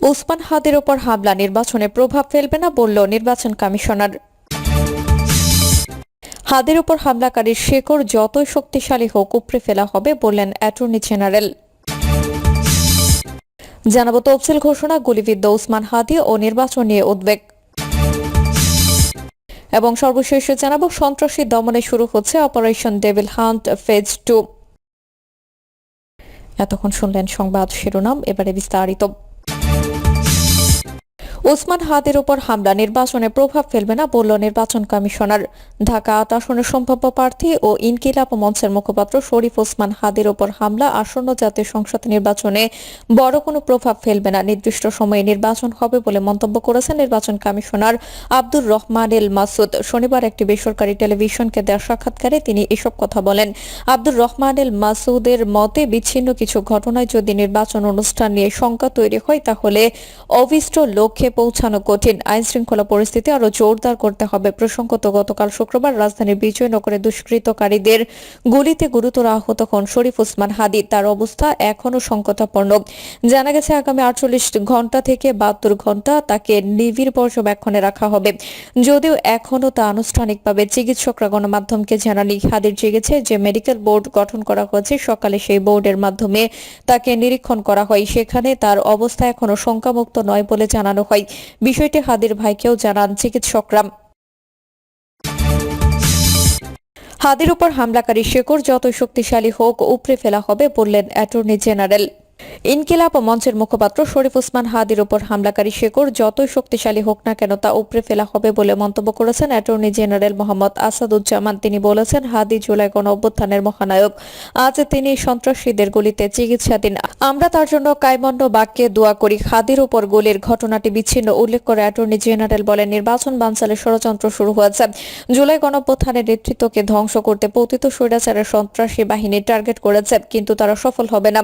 ওসমান হাদের ওপর হামলা, নির্বাচনে প্রভাব ফেলবে না বলল নির্বাচন কমিশনার। হাদের ওপর হামলাকারীর শেকড় যতই শক্তিশালী হোক, উপড়ে ফেলা হবে বললেন অ্যাটর্নি জেনারেল। জানাব তফসিল ঘোষণা, গুলিবিদ্ধ ওসমান হাদি ও নির্বাচন নিয়ে উদ্বেগ। এবং সর্বশেষ জানাব, সন্ত্রাসী দমনে শুরু হচ্ছে operation devil hunt phase two. এতক্ষণ শুনলেন সংবাদ শিরোনাম, এবারে বিস্তারিত। ওসমান হাদের উপর হামলা, নির্বাচনে প্রভাব ফেলবে না বলল নির্বাচন কমিশনার। ঢাকা আট আসনের সম্ভাব্য প্রার্থী ও ইনকিলাব মঞ্চের মুখপাত্র শরীফ ওসমান হাদের উপর হামলা, আসন্ন জাতীয় সংসদ নির্বাচনে বড় কোনো প্রভাব ফেলবে না। নির্দিষ্ট সময়ে নির্বাচন হবে বলে মন্তব্য করেছেন নির্বাচন কমিশনার আব্দুর রহমান এল মাসুদ। শনিবার একটি বেসরকারি টেলিভিশনকে দেওয়া সাক্ষাৎকারে তিনি এসব কথা বলেন। আব্দুর রহমান এল মাসুদের মতে, বিচ্ছিন্ন কিছু ঘটনায় যদি নির্বাচন অনুষ্ঠান নিয়ে শঙ্কা তৈরি হয়, তাহলে অভিষ্ট লক্ষ্যে পৌঁছানো কঠিন। আইন শৃঙ্খলা পরিস্থিতি আরও জোরদার করতে হবে। প্রসঙ্গত, গতকাল শুক্রবার রাজধানীর বিজয়নগরে দুষ্কৃতকারীদের গুলিতে গুরুতর আহত হন শরীফ ওসমান হাদি। তার অবস্থা এখনও সংকটাপন্ন। জানা গেছে, আগামী আটচল্লিশ ঘণ্টা থেকে বাহাত্তর ঘণ্টা তাকে নিবিড় পর্যবেক্ষণে রাখা হবে। যদিও এখনও তা আনুষ্ঠানিকভাবে চিকিৎসকরা গণমাধ্যমকে জানানি, হাদির জেগেছে যে মেডিকেল বোর্ড গঠন করা হয়েছে, সকালে সেই বোর্ডের মাধ্যমে তাকে নিরীক্ষণ করা হয়। সেখানে তার অবস্থা এখনও শঙ্কামুক্ত নয় বলে জানানো হয়। বিষয়টি হাদির ভাইকেও জানান চিকিৎসকরা। হাদির উপর হামলাকারী শেকড় যত শক্তিশালী হোক, উপড়ে ফেলা হবে বললেন অ্যাটর্নি জেনারেল। ইনকিলাব মঞ্চের মুখপাত্র শরীফ ওসমান হাদির উপর হামলাকারী শেকড় যতই শক্তিশালী হোক না কেন তা উপড়ে ফেলা হবে বলে মন্তব্য করেছেন অ্যাটর্নি জেনারেল মোহাম্মদ আসাদুজ্জামান। তিনি বলেছেন, হাদি জুলাই গণ অভ্যুত্থানের মহানায়ক। আজ তিনি সন্ত্রাসীদের গুলিতে চিকিৎসাধীন। আমরা তার জন্য কায়মণ্ড বাক্যে দোয়া করি। হাদির উপর গুলির ঘটনাটি বিচ্ছিন্ন উল্লেখ করে অ্যাটর্নি জেনারেল বলেন, নির্বাচন বানচালের ষড়যন্ত্র শুরু হয়েছে। জুলাই গণঅভ্যুত্থানের নেতৃত্বকে ধ্বংস করতে পতিত স্বৈরাচারের সন্ত্রাসী বাহিনী টার্গেট করেছে, কিন্তু তারা সফল হবে না।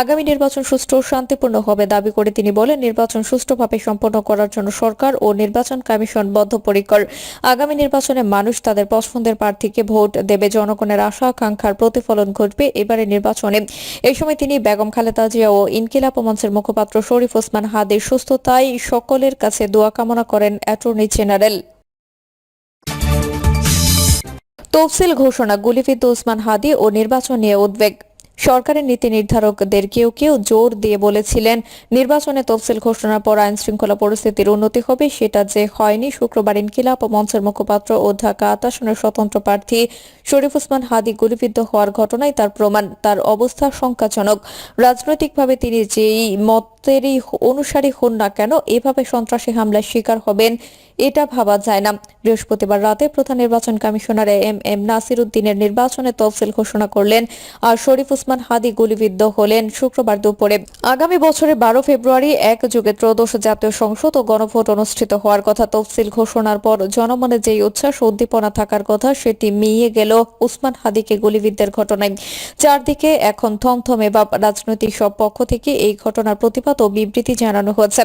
আগামী নির্বাচন সুষ্ঠু ও শান্তিপূর্ণ হবে দাবি করে তিনি বলেন, নির্বাচন সুষ্ঠুভাবে সম্পন্ন করার জন্য সরকার ও নির্বাচন কমিশন বদ্ধপরিকর। আগামী নির্বাচনে মানুষ তাদের পছন্দের প্রার্থীকে ভোট দেবে, জনগণের আশা, আকাঙ্ক্ষার প্রতিফলন ঘটবে এবারে নির্বাচনে। এই সময় তিনি বেগম খালেদা জিয়া ও ইনকিলাব মঞ্চের মুখপাত্র শরীফ ওসমান হাদির সুস্থতায় সকলের কাছে দোয়া কামনা করেন অ্যাটর্নি জেনারেল। তফসিল ঘোষণা, গুলিবিদ্ধ ওসমান হাদি ও নির্বাচন নিয়ে উদ্বেগ। সরকারের নীতি নির্ধারকদের কেউ কেউ জোর দিয়ে বলেছিলেন, নির্বাচনে তফসিল ঘোষণার পর আইন শৃঙ্খলা পরিস্থিতির উন্নতি হবে, সেটা যে হয়নি শুক্রবার ইনকিলাপ ও মঞ্চের মুখপাত্র ও ঢাকা আতাসনের স্বতন্ত্র প্রার্থী শরীফ উসমান হাদি গুলিবিদ্ধ হওয়ার ঘটনায় তার প্রমাণ, তার অবস্থা শঙ্কাজনক। রাজনৈতিকভাবে তিনি যেই মতেরই অনুসারী হন না কেন? এভাবে সন্ত্রাসী হামলার শিকার হবেন? এটা ভাবা যায় না। বৃহস্পতিবার রাতে প্রধান নির্বাচন কমিশনার এম এম নাসির উদ্দিনের নির্বাচনে তফসিল ঘোষণা করলেন আর শরীফ ওসমান হাদি গুলিবিদ্ধ হলেন শুক্রবার দুপুরে। আগামী বছরের বারো ফেব্রুয়ারি এক যুগে ত্রয়োদশ জাতীয় সংসদ ও গণভোট অনুষ্ঠিত হওয়ার কথা তফসিল ঘোষণার পর জনমনে যেই উচ্ছ্বাস, উদ্দীপনা থাকার কথা সেটি মিয়ে গেল উসমান হাদিকে গুলিবিদ্ধের ঘটনায়। চারদিকে এখন থমথমে বা রাজনৈতিক সব পক্ষ থেকে এই ঘটনার প্রতিবাদ ও বিবৃতি জানানো হয়েছে।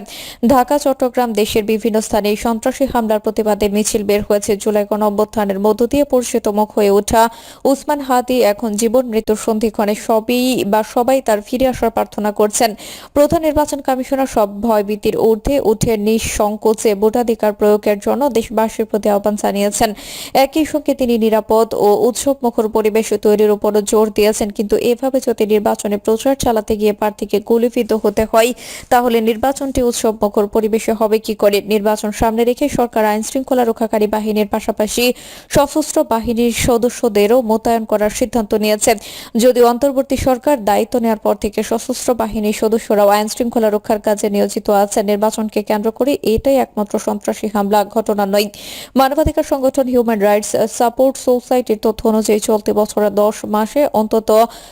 ঢাকা, চট্টগ্রাম দেশের বিভিন্ন স্থানে সন্ত্রাসী হামলার প্রতিবাদে মিছিল বের হয়েছে জুলাই গণ অভ্যুত্থানের মধ্য দিয়ে পরিচিত মুখ হয়ে ওঠা উসমান হাদি। এখন জীবন, মৃত্যুর সন্ধিক্ষণে সবই বা সবাই তার ফিরে আসার প্রার্থনা করছেন। প্রধান নির্বাচন কমিশনার সব ভয়ভীতির ঊর্ধ্বে উঠে নিঃসংকোচে ভোটাধিকার প্রয়োগের জন্য দেশবাসীর প্রতি আহ্বান জানিয়েছেন। একই সঙ্গে তিনি নিরাপদ ও উৎসব মুখর পরিবেশ তৈরির উপরও জোর দিয়েছেন, কিন্তু এভাবে যদি নির্বাচনে প্রচার চালাতে গিয়ে প্রার্থীকে গুলিবিদ্ধ হতে হয় তাহলে নির্বাচনটি উৎসব মুখর পরিবেশে হবে কি করে? নির্বাচন সামনে রেখে সরকার আইন শৃঙ্খলা রক্ষাকারী বাহিনীর পাশাপাশি সশস্ত্র বাহিনীর সদস্যদেরও মোতায়েন করার সিদ্ধান্ত নিয়েছে। যদিও অন্তর্বর্তী সরকার দায়িত্ব নেওয়ার পর থেকে সশস্ত্র বাহিনীর সদস্যরাও আইন শৃঙ্খলা রক্ষার কাজে নিয়োজিত আছে নির্বাচনকে কেন্দ্র করে এটাই একমাত্র সন্ত্রাসী হামলা, ঘটনা নয়। মানবাধিকার সংগঠন হিউম্যান রাইটস সাপোর্ট সোসাইটির তথ্য অনুযায়ী চলতি বছরের দশ মাসে অন্তত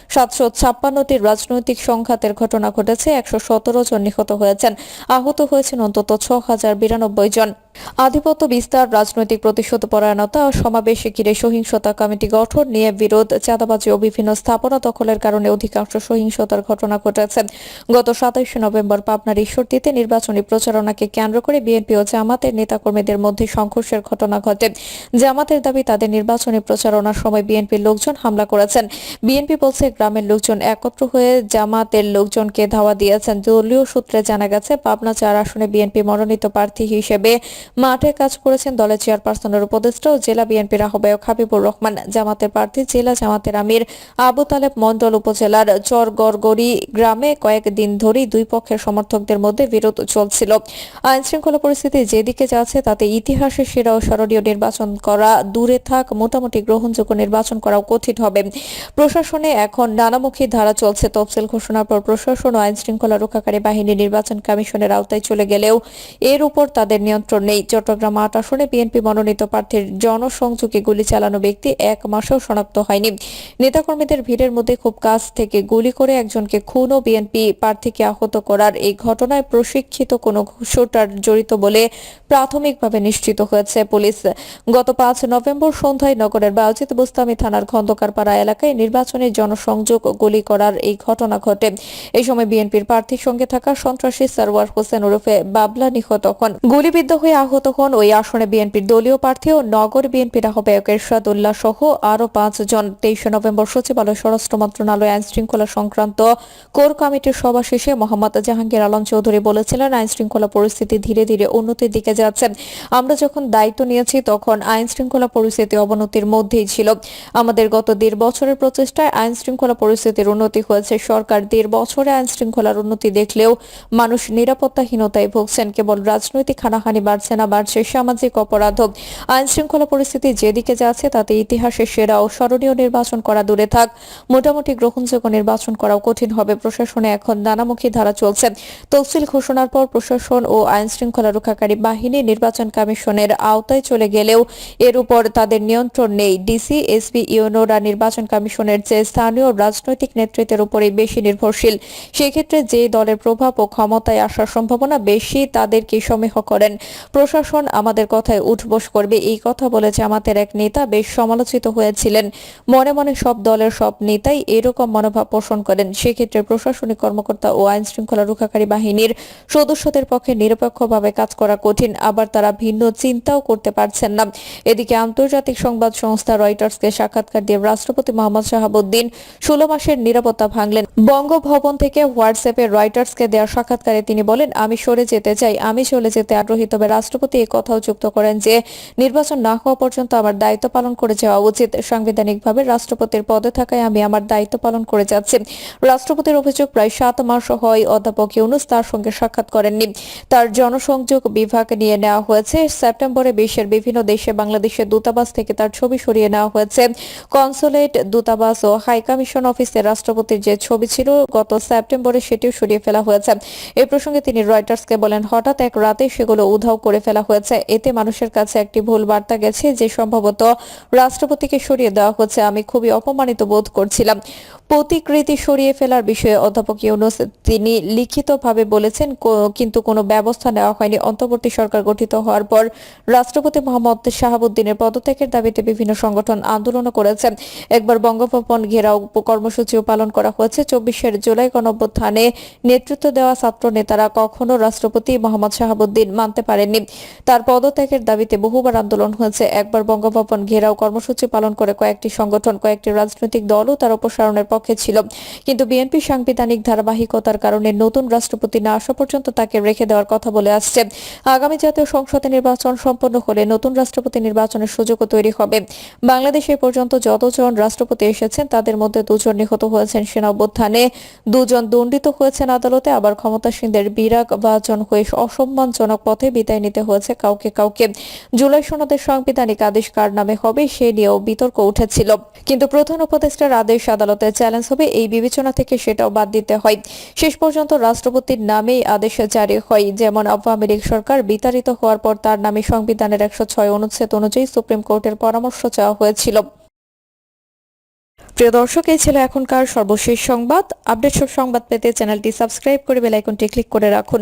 সাতশো ছাপ্পান্নটি রাজনৈতিক সংঘাতের ঘটনা ঘটেছে। একশো সতেরো জন নিহত হয়েছেন। আহত হয়েছেন অন্তত ছ হাজার বিরানব্বই জন। আধিপত্য বিস্তার, রাজনৈতিক প্রতিশোধ পরায়ণতা ও সমাবেশে ঘিরে সহিংসতা কমিটি গঠন নিয়ে বিরোধ, চাঁদাবাজি ও বিভিন্ন স্থাপনা দখলের কারণে অধিকাংশ সহিংসতার ঘটনা ঘটেছে। গত সাতাইশে নভেম্বর পাবনার ঈশ্বরদীতে নির্বাচনী প্রচারণাকে কেন্দ্র করে বিএনপি ও জামাতের নেতাকর্মীদের মধ্যে সংঘর্ষের ঘটনা ঘটে। জামাতের দাবি, তাদের নির্বাচনী প্রচারণার সময় বিএনপির লোকজন হামলা করেছেন। বিএনপি বলছে, গ্রামের লোকজন একত্র হয়ে জামাতের লোকজনকে ধাওয়া দিয়েছেন। দলীয় সূত্রে জানা গেছে, পাবনা চার আসনে বিএনপি মনোনীত প্রার্থী হিসেবে মাঠে কাজ করেছেন দলের চেয়ারপারসনের উপদেষ্টা ও জেলা বিএনপির আহ্বায়ক হাবিবুর রহমান। জামাতের প্রার্থী জেলা জামাতের আমির আবু তালেব মন্ডল উপজেলার চরগড়গড়ি গ্রামে কয়েকদিন ধরেই দুই পক্ষের সমর্থকদের মধ্যে বিরোধ চলছিল। আইন শৃঙ্খলা পরিস্থিতি যেদিকে যাচ্ছে, তাতে ইতিহাসের সেরা ও স্মরণীয় নির্বাচন করা দূরে থাক, মোটামুটি গ্রহণযোগ্য নির্বাচন করাও কঠিন হবে। প্রশাসনে এখন নানামুখী ধারা চলছে। তফসিল ঘোষণার পর প্রশাসন ও আইন শৃঙ্খলা রক্ষাকারী বাহিনী নির্বাচন কমিশনের আওতায় চলে গেলেও এর উপর তাদের নিয়ন্ত্রণ নেই। চট্টগ্রাম আট আসনে বিএনপি মনোনীত প্রার্থীর জনসংযোগে গুলি চালানো ব্যক্তি এক মাসেও শনাক্ত হয়নি। নেতাকর্মীদের ভিড়ের মধ্যে খুব কাছ থেকে গুলি করে একজনকে খুন ও বিএনপি প্রার্থীকে আহত করার এই ঘটনায় প্রশিক্ষিত কোনো শুটার জড়িত বলে প্রাথমিকভাবে নিশ্চিত হয়েছে পুলিশ। গত পাঁচ নভেম্বর সন্ধ্যায় নগরের বাউজিত বুস্তামি থানার খন্দকারপাড়া এলাকায় নির্বাচনী জনসংযোগ গুলি করার এই ঘটনা ঘটে। এই সময় বিএনপির প্রার্থীর সঙ্গে থাকা সন্ত্রাসী সারওয়ার হোসেন ওরফে বাবলা নিহত হন। গুলিবিদ্ধ হয়ে আহত হন ওই আসনে বিএনপির দলীয় প্রার্থী ও নগর বিএনপির আহ্বায়ক এরশাদুল্লাহ সহ আরও পাঁচজন। তেইশে নভেম্বর সচিবালয় স্বরাষ্ট্র মন্ত্রণালয় আইন শৃঙ্খলা সংক্রান্ত কোর কমিটির সভা শেষে মোহাম্মদ জাহাঙ্গীর আলম চৌধুরী বলেছিলেন আইন শৃঙ্খলা পরিস্থিতি ধীরে ধীরে উন্নতির দিকে যাচ্ছে। আমরা যখন দায়িত্ব নিয়েছি তখন আইন শৃঙ্খলা পরিস্থিতি অবনতির মধ্যেই ছিল। আমাদের গত দেড় বছরের প্রচেষ্টায় আইন শৃঙ্খলা পরিস্থিতির উন্নতি হয়েছে। সরকার দেড় বছরে আইন শৃঙ্খলার উন্নতি দেখলেও মানুষ নিরাপত্তাহীনতায় ভুগছেন। কেবল রাজনৈতিক হানাহানি বাড়ছে না বাড়ছে সামাজিক অপরাধ আইন শৃঙ্খলা পরিস্থিতি যেদিকে যাচ্ছে, তাতে ইতিহাসের সেরা ও স্মরণীয় নির্বাচন করা দূরে থাক। মোটামুটি গ্রহণযোগ্য নির্বাচন করাও কঠিন হবে। প্রশাসনে এখন নানামুখী ধারা চলছে। তফসিল ঘোষণার পর প্রশাসন ও আইন শৃঙ্খলা রক্ষাকারী বাহিনী নির্বাচন কমিশনের আওতায় চলে গেলেও এর উপর তাদের নিয়ন্ত্রণ নেই। ডিসি, এসপি, ইউনোরা নির্বাচন কমিশনের যে স্থানীয় রাজনৈতিক নেতৃত্বের উপরেই বেশি নির্ভরশীল। সেক্ষেত্রে যে দলের প্রভাব ও ক্ষমতায় আসার সম্ভাবনা বেশি তাদেরকে সমীহ করেন? প্রশাসন আমাদের কথায় উঠবোস করবে। এই কথা বলে জামাতের এক নেতা বেশ সমালোচিত হয়েছিলেন। মনে মনে সব দলের সব নেতাই এরকম মনোভাব পোষণ করেন। সেক্ষেত্রে প্রশাসনিক কর্মকর্তা ও আইন শৃঙ্খলা রক্ষাকারী বাহিনীর সদস্যদের পক্ষে নিরপেক্ষভাবে কাজ করা কঠিন। আবার তারা ভিন্ন চিন্তাও করতে পারছেন না। এদিকে আন্তর্জাতিক সংবাদ সংস্থা রয়টার্সকে সাক্ষাৎকার দিয়ে রাষ্ট্রপতি মোহাম্মদ শাহাবুদ্দিন ষোলো মাসের নিরাপত্তা ভাঙলেন। বঙ্গভবন থেকে হোয়াটসঅ্যাপে রয়টার্সকে দেওয়া সাক্ষাৎকারে তিনি বলেন, আমি সরে যেতে চাই। আমি চলে যেতে আগ্রহী, তবে রাষ্ট্রপতি এই কথাও যুক্ত করেন যে, নির্বাচন না হওয়া পর্যন্ত আমার দায়িত্ব পালন করে যাওয়া উচিত। সাংবিধানিকভাবে রাষ্ট্রপতির পদে থাকায় আমি আমার দায়িত্ব পালন করে যাচ্ছি। রাষ্ট্রপতির অভিযোগ প্রায় সাত মাস হয় অধ্যাপক ইউনুস তার সঙ্গে সাক্ষাৎ করেননি। তার জনসংযোগ বিভাগ নিয়ে নেওয়া হয়েছে। সেপ্টেম্বরে বিশ্বের বিভিন্ন দেশে বাংলাদেশের দূতাবাস থেকে তার ছবি সরিয়ে নেওয়া হয়েছে। কনসুলেট দূতাবাস ও হাই কমিশন অফিসে রাষ্ট্রপতির যে ছবি ছিল, গত সেপ্টেম্বরে সেটিও সরিয়ে ফেলা হয়েছে। এ প্রসঙ্গে তিনি রয়টার্সকে বলেন, হঠাৎ এক রাতে সেগুলো উধাও করে ফেলা হয়েছে। এতে মানুষের কাছে একটি ভুল বার্তা গেছে যে সম্ভবত রাষ্ট্রপতিকে সরিয়ে দেওয়া হচ্ছে। আমি খুবই অপমানিত বোধ করছিলাম। প্রতিকৃতি সরিয়ে ফেলার বিষয়ে অধ্যাপক ইউনুস তিনি লিখিতভাবে বলেছেন কিন্তু কোনো ব্যবস্থা নেওয়া হয়নি। অন্তর্বর্তী সরকার গঠিত হওয়ার পর রাষ্ট্রপতি মোহাম্মদ শাহাবুদ্দিনের পদত্যাগের দাবিতে বিভিন্ন সংগঠন আন্দোলনও করেছে। একবার বঙ্গভবন ঘেরাও কর্মসূচিও পালন করা হয়েছে। চব্বিশের জুলাই গণঅভ্যুত্থানে নেতৃত্ব দেওয়া ছাত্র নেতারা কখনো রাষ্ট্রপতি মোহাম্মদ শাহাবুদ্দিন মানতে পারেননি। তার পদত্যাগের দাবিতে বহুবার আন্দোলন হয়েছে। একবার বঙ্গভবন ঘেরাও কর্মসূচি পালন করে কয়েকটি সংগঠন, কয়েকটি রাজনৈতিক দলও তার অপসারণের পক্ষে ছিল। কিন্তু বিএনপি সাংবিধানিক ধারাবাহিকতার কারণে নতুন রাষ্ট্রপতি না আসা পর্যন্ত তাকে রেখে দেওয়ার কথা বলে আসছে। আগামী জাতীয় সংসদে নির্বাচন সম্পন্ন হলে নতুন রাষ্ট্রপতি নির্বাচনের সুযোগও তৈরি হবে। বাংলাদেশে পর্যন্ত যতজন রাষ্ট্রপতি এসেছেন, তাদের মধ্যে দুজন নিহত হয়েছেন সেনা অভ্যুত্থানে দুজন দণ্ডিত হয়েছেন আদালতে, আবার ক্ষমতাসীনদের বিরাগ বাজন হয়ে অসম্মানজনক পথে বিদায় নিতে হয়েছে। কাউকে কাউকে জুলাই সনদের সাংবিধানিক আদেশ কার নামে হবে সে নিয়েও বিতর্ক উঠেছিল। কিন্তু প্রধান উপদেষ্টার আদেশ আদালতে চ্যালেঞ্জ হবে এই বিবেচনা থেকে সেটাও বাদ দিতে হয়। শেষ পর্যন্ত রাষ্ট্রপতির নামেই আদেশ জারি হয়। যেমন আওয়ামী লীগ সরকার বিতাড়িত হওয়ার পর তার নামে সংবিধানের একশো ছয় অনুচ্ছেদ অনুযায়ী সুপ্রিম কোর্টের পরামর্শ চাওয়া হয়েছিল। প্রিয় দর্শক, এই ছিল এখনকার সর্বশেষ সংবাদ। আপডেট সব সংবাদ পেতে চ্যানেলটি সাবস্ক্রাইব করে বেল আইকনটি ক্লিক করে রাখুন।